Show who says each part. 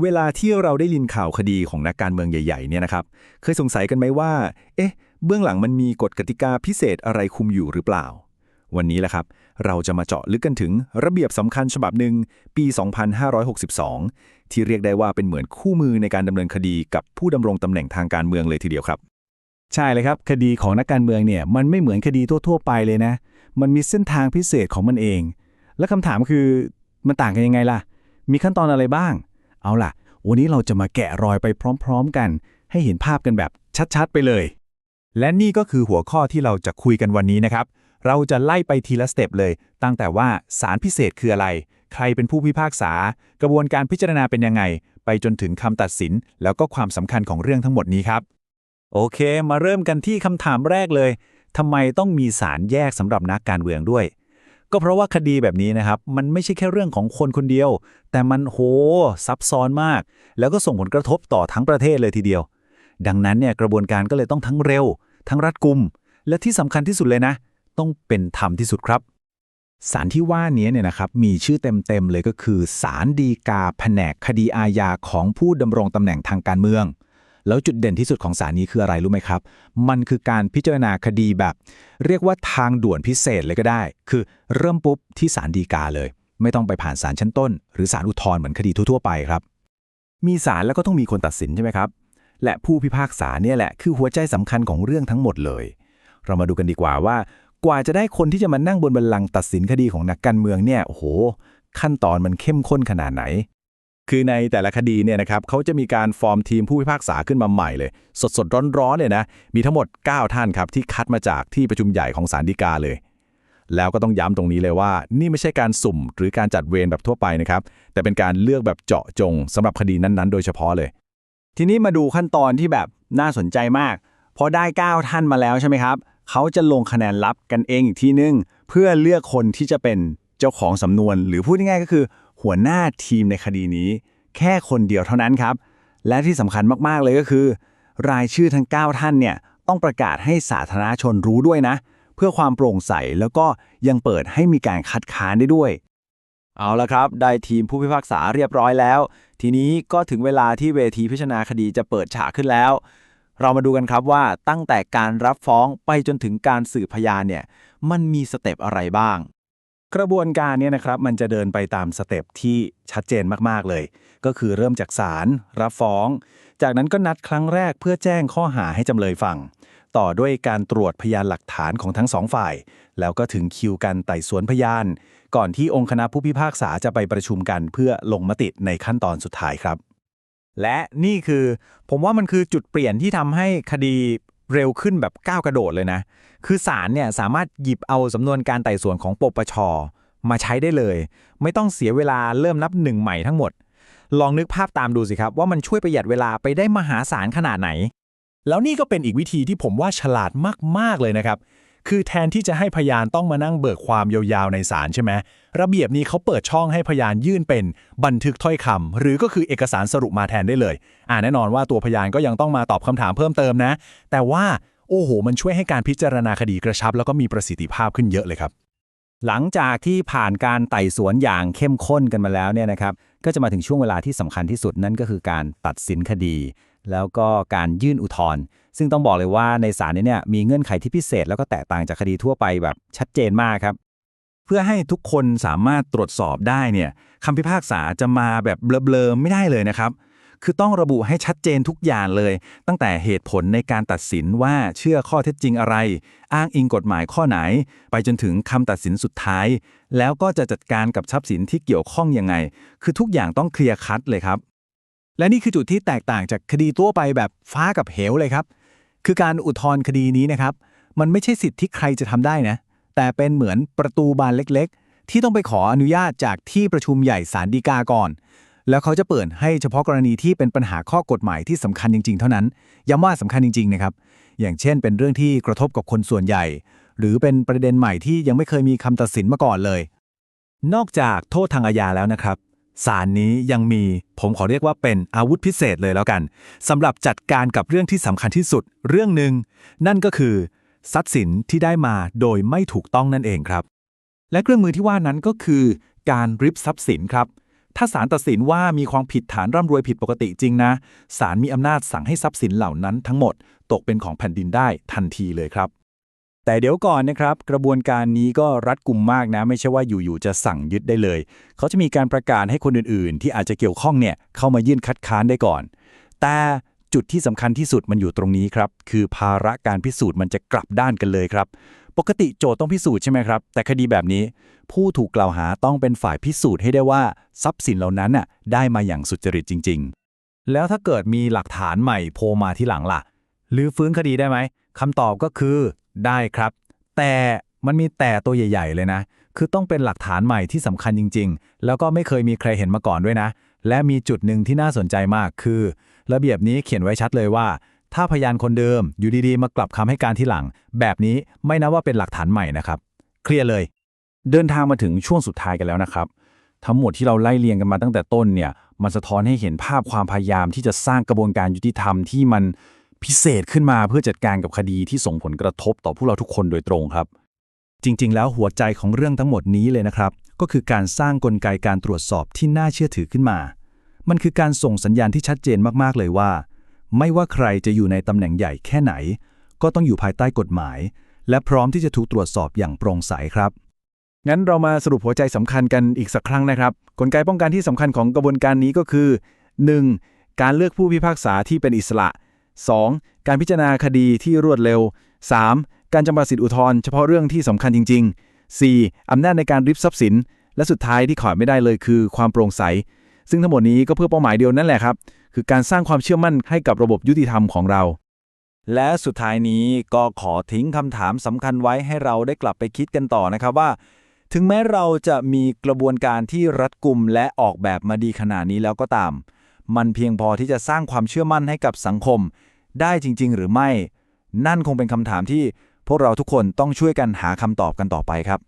Speaker 1: เวลาที่เราได้ยินข่าวคดีของนักการเมืองใหญ่ๆเนี่ยนะครับ เคยสงสัยกันไหมว่า เอ๊ะ เบื้องหลังมันมีกฎกติกาพิเศษอะไรคุมอยู่หรือเปล่า วันนี้แหละครับ เราจะมาเจาะลึกกันถึงระเบียบสำคัญฉบับหนึ่งปี 2562 ที่เรียกได้ว่าเป็นเหมือนคู่มือในการดำเนินคดีกับผู้ดำรงตำแหน่งทางการเมืองเลยทีเดียวครับ
Speaker 2: ใช่เลยครับ คดีของนักการเมืองเนี่ยมันไม่เหมือนคดีทั่วๆ ไปเลยนะ มันมีเส้นทางพิเศษของมันเอง และคำถามคือมันต่างกันยังไงล่ะ มีขั้นตอนอะไรบ้าง เอาล่ะ วันนี้เราจะมาแกะรอยไปพร้อม ๆ กัน ให้เห็นภาพกันแบบชัดๆ ไปเลย
Speaker 3: และนี่ก็คือหัวข้อที่เราจะคุยกันวันนี้นะครับ เราจะไล่ไปทีละสเต็ปเลย ตั้งแต่ว่าสารพิเศษคืออะไร ใครเป็นผู้พิพากษา กระบวนการพิจารณาเป็นยังไง ไปจนถึงคำตัดสิน แล้วก็ความสำคัญของเรื่องทั้งหมดนี้ครับ
Speaker 2: โอเค มาเริ่มกันที่คำถามแรกเลยทำไมต้องมีสารแยกสำหรับนักการเมืองด้วย ก็เพราะว่าคดีแบบนี้นะครับ มันไม่ใช่แค่เรื่องของคนคนเดียว แต่มันโหซับซ้อนมาก แล้วก็ส่งผลกระทบต่อทั้งประเทศเลยทีเดียว ดังนั้นเนี่ยกระบวนการก็เลยต้องทั้งเร็ว ทั้งรัดกุม และที่สำคัญที่สุดเลยนะ ต้องเป็นธรรมที่สุดครับสารที่ว่านี้เนี่ยนะครับมีชื่อเต็มๆเลยก็คือสารดีกาแผนกคดีอาญาของผู้ดำรงตำแหน่งทางการเมือง แล้วจุดเด่นที่สุดของสารนี้คืออะไรรู้ไหมครับ มันคือการพิจารณาคดีแบบ เรียกว่าทางด่วนพิเศษเลยก็ได้ คือเริ่มปุ๊บที่สารดีกาเลย ไม่ต้องไปผ่านสารชั้นต้น หรือสารอุทธรณ์เหมือนคดีทั่วๆไปครับ
Speaker 1: มีศาลแล้วก็ต้องมีคนตัดสินใช่ไหมครับ และผู้พิพากษาเนี่ยแหละคือหัวใจสำคัญของเรื่องทั้งหมดเลย เรามาดูกันดีกว่าว่า กว่าจะได้คนที่จะมานั่งบนบัลลังก์ตัดสินคดีของนักการเมืองเนี่ยโอ้โหขั้นตอนมันเข้มข้นขนาดไหน คือในแต่ละคดีเนี่ยนะครับเขาจะมีการฟอร์มทีมผู้พิพากษาขึ้นมาใหม่เลย สดสดร้อนร้อนๆเลยนะมีทั้งหมด 9 ท่านครับที่คัดมาจากที่ประชุมใหญ่ของศาลฎีกาเลย แล้วก็ต้องย้ำตรงนี้เลยว่า นี่ไม่ใช่การสุ่มหรือการจัดเวรแบบทั่วไปนะครับแต่เป็นการเลือกแบบเจาะจงสำหรับคดีนั้นๆ โดยเฉพาะเลย
Speaker 2: ทีนี้มาดูขั้นตอนที่แบบน่าสนใจมากพอได้ 9 ท่านมาแล้วใช่ไหมครับเขาจะลงคะแนนลับกันเองอีกทีนึง เพื่อเลือกคนที่จะเป็นเจ้าของสำนวน หรือพูดง่ายๆก็คือ หัวหน้าทีมในคดีนี้ แค่คนเดียวเท่านั้นครับ และที่สำคัญมากๆเลยก็คือ รายชื่อทั้ง 9 ท่านเนี่ยต้องประกาศให้สาธารณชนรู้ด้วยนะ เพื่อความโปร่งใสแล้วก็ยังเปิดให้มีการคัดค้านได้ด้วย เอาละครับ ได้ทีมผู้พิพากษาเรียบร้อยแล้ว ทีนี้ก็ถึงเวลาที่เวทีพิจารณาคดีจะเปิดฉากขึ้นแล้ว เรามาดูกันครับว่าตั้งแต่การรับฟ้องไปจนถึงการสืบพยานเนี่ยมันมีสเต็ปอะไรบ้าง กระบวนการเนี่ยนะครับมันจะเดินไปตามสเต็ปที่ชัดเจนมากๆเลย ก็คือเริ่มจากศาลรับฟ้อง จากนั้นก็นัดครั้งแรกเพื่อแจ้งข้อหาให้จำเลยฟัง ต่อด้วยการตรวจพยานหลักฐานของทั้งสองฝ่าย แล้วก็ถึงคิวการไต่สวนพยาน ก่อนที่องค์คณะผู้พิพากษาจะไปประชุมกันเพื่อลงมติในขั้นตอนสุดท้ายครับ และนี่คือ ผมว่ามันคือจุดเปลี่ยนที่ทำให้คดี เร็วขึ้นแบบก้าวกระโดดเลยนะ คือศาลเนี่ยสามารถหยิบเอาสำนวนการไต่สวนของปปชมาใช้ได้เลย ไม่ต้องเสียเวลาเริ่มนับหนึ่งใหม่ทั้งหมด ลองนึกภาพตามดูสิครับว่ามันช่วยประหยัดเวลาไปได้มหาศาลขนาดไหน
Speaker 3: แล้วนี่ก็เป็นอีกวิธีที่ผมว่าฉลาดมากๆเลยนะครับ คือแทนที่จะให้พยานต้องมานั่งเบิกความยาวๆในศาลใช่ไหมระเบียบนี้เขาเปิดช่องให้พยานยื่นเป็นบันทึกถ้อยคำหรือก็คือเอกสารสรุปมาแทนได้เลยอ่าแน่นอนว่าตัวพยานก็ยังต้องมาตอบคำถามเพิ่มเติมนะ แต่ว่าโอ้โห มันช่วยให้การพิจารณาคดีกระชับ แล้วก็มีประสิทธิภาพขึ้นเยอะเลยครับ
Speaker 2: หลังจากที่ผ่านการไต่สวนอย่างเข้มข้นกันมาแล้วเนี่ยนะครับก็จะมาถึงช่วงเวลาที่สำคัญที่สุดนั่นก็คือการตัดสินคดี แล้วก็การยื่นอุทธรณ์ซึ่งต้องบอกเลยว่าในศาลนี้เนี่ยมีเงื่อนไขที่พิเศษ แล้วก็แตกต่างจากคดีทั่วไปแบบชัดเจนมากครับ เพื่อให้ทุกคนสามารถตรวจสอบได้เนี่ยคำพิพากษาจะมาแบบเบลอๆไม่ได้เลยนะครับ คือต้องระบุให้ชัดเจนทุกอย่างเลย ตั้งแต่เหตุผลในการตัดสินว่าเชื่อข้อเท็จจริงอะไร อ้างอิงกฎหมายข้อไหน ไปจนถึงคำตัดสินสุดท้าย แล้วก็จะจัดการกับทรัพย์สินที่เกี่ยวข้องยังไง คือทุกอย่างต้องเคลียร์คัดเลยครับ และนี่คือจุดที่แตกต่างจากคดีทั่วไปแบบฟ้ากับเหวเลยครับ คือการอุทธรณ์คดีนี้นะครับ มันไม่ใช่สิทธิ์ที่ใครจะทำได้นะ แต่เป็นเหมือนประตูบานเล็กๆ ที่ต้องไปขออนุญาตจากที่ประชุมใหญ่ศาลฎีกาก่อน แล้วเขาจะเปิดให้เฉพาะกรณีที่เป็นปัญหาข้อกฎหมายที่สำคัญจริง ๆ เท่านั้น ย้ำว่าสำคัญจริง ๆ นะครับ อย่างเช่น เป็นเรื่องที่กระทบกับคนส่วนใหญ่ หรือเป็นประเด็นใหม่ที่ยังไม่เคยมีคำตัดสินมาก่อนเลย นอกจากโทษทางอาญาแล้วนะครับ ศาลนี้ยังมีผมขอเรียกว่าเป็นอาวุธพิเศษเลยแล้วกันสำหรับจัดการกับเรื่องที่สำคัญที่สุดเรื่องหนึ่งนั่นก็คือ ทรัพย์สินที่ได้มาโดยไม่ถูกต้องนั่นเองครับ และเครื่องมือที่ว่านั้นก็คือ การริบทรัพย์สินครับ
Speaker 4: ถ้าศาลตัดสินว่ามีความผิดฐานร่ำรวยผิดปกติจริงนะศาลมีอำนาจสั่งให้ทรัพย์สินเหล่านั้นทั้งหมด ตกเป็นของแผ่นดินได้ทันทีเลยครับ
Speaker 2: แต่เดี๋ยวก่อนนะครับ กระบวนการนี้ก็รัดกุมมากนะ ไม่ใช่ว่าอยู่ๆจะสั่งยึดได้เลย เขาจะมีการประกาศให้คนอื่นๆ ที่อาจจะเกี่ยวข้องเนี่ยเข้ามายื่นคัดค้านได้ก่อน แต่จุดที่สำคัญที่สุดมันอยู่ตรงนี้ครับ คือภาระการพิสูจน์มันจะกลับด้านกันเลยครับ ปกติโจทย์ต้องพิสูจน์ใช่ไหมครับ แต่คดีแบบนี้ ผู้ถูกกล่าวหาต้องเป็นฝ่ายพิสูจน์ให้ได้ว่าทรัพย์สินเหล่านั้นน่ะได้มาอย่างสุจริตจริง ๆ
Speaker 3: แล้วถ้าเกิดมีหลักฐานใหม่โผล่มาที่หลังล่ะหรือฟื้นคดีได้ไหมคำตอบก็คือ ได้ครับ แต่มันมีแต่ตัวใหญ่ ๆ เลยนะ คือต้องเป็นหลักฐานใหม่ที่สำคัญจริง ๆ แล้วก็ไม่เคยมีใครเห็นมาก่อนด้วยนะ และมีจุดหนึ่งที่น่าสนใจมากคือ ระเบียบนี้เขียนไว้ชัดเลยว่า ถ้าพยานคนเดิมอยู่ดีๆ มากลับคำให้การที่หลัง แบบนี้ไม่นับว่าเป็นหลักฐานใหม่นะครับ เคลียร์เลย
Speaker 2: เดินทางมาถึงช่วงสุดท้ายกันแล้วนะครับ ทั้งหมดที่เราไล่เรียงกันมาตั้งแต่ต้นเนี่ย มันสะท้อนให้เห็นภาพความพยายามที่จะสร้างกระบวนการยุติธรรมที่มัน พิเศษขึ้นมาเพื่อจัดการกับคดีที่ส่งผลกระทบต่อพวกเราทุกคนโดยตรงครับ
Speaker 4: จริง ๆ แล้วหัวใจของเรื่องทั้งหมดนี้เลยนะครับ ก็คือการสร้างกลไกการตรวจสอบที่น่าเชื่อถือขึ้นมา มันคือการส่งสัญญาณที่ชัดเจนมากๆเลยว่า ไม่ว่าใครจะอยู่ในตำแหน่งใหญ่แค่ไหน ก็ต้องอยู่ภายใต้กฎหมาย และพร้อมที่จะถูกตรวจสอบอย่างโปร่งใสครับงั้นเรามาสรุปหัวใจสำคัญกันอีกสักครั้งนะครับ กลไกป้องกันที่สำคัญของกระบวนการนี้ก็คือ 1. การเลือกผู้พิพากษาที่เป็นอิสระ 2. การพิจารณาคดีที่รวดเร็ว 3. การจำกัดสิทธิอุทธรณ์เฉพาะเรื่องที่สำคัญจริง ๆ 4. อำนาจในการริบทรัพย์สิน และสุดท้ายที่ขาดไม่ได้เลยคือความโปร่งใส ซึ่งทั้งหมดนี้ก็เพื่อเป้าหมายเดียวนั่นแหละครับ คือการสร้างความเชื่อมั่นให้กับระบบยุติธรรมของเรา
Speaker 2: และสุดท้ายนี้ก็ขอทิ้งคำถามสำคัญไว้ให้เราได้กลับไปคิดกันต่อนะครับว่า ถึงแม้เราจะมีกระบวนการที่รัดกุมและออกแบบมาดีขนาดนี้แล้วก็ตาม มันเพียงพอที่จะสร้างความเชื่อมั่นให้กับสังคม ได้จริง ๆ หรือไม่ นั่นคงเป็นคำถามที่พวกเราทุกคนต้องช่วยกันหาคำตอบกันต่อไปครับ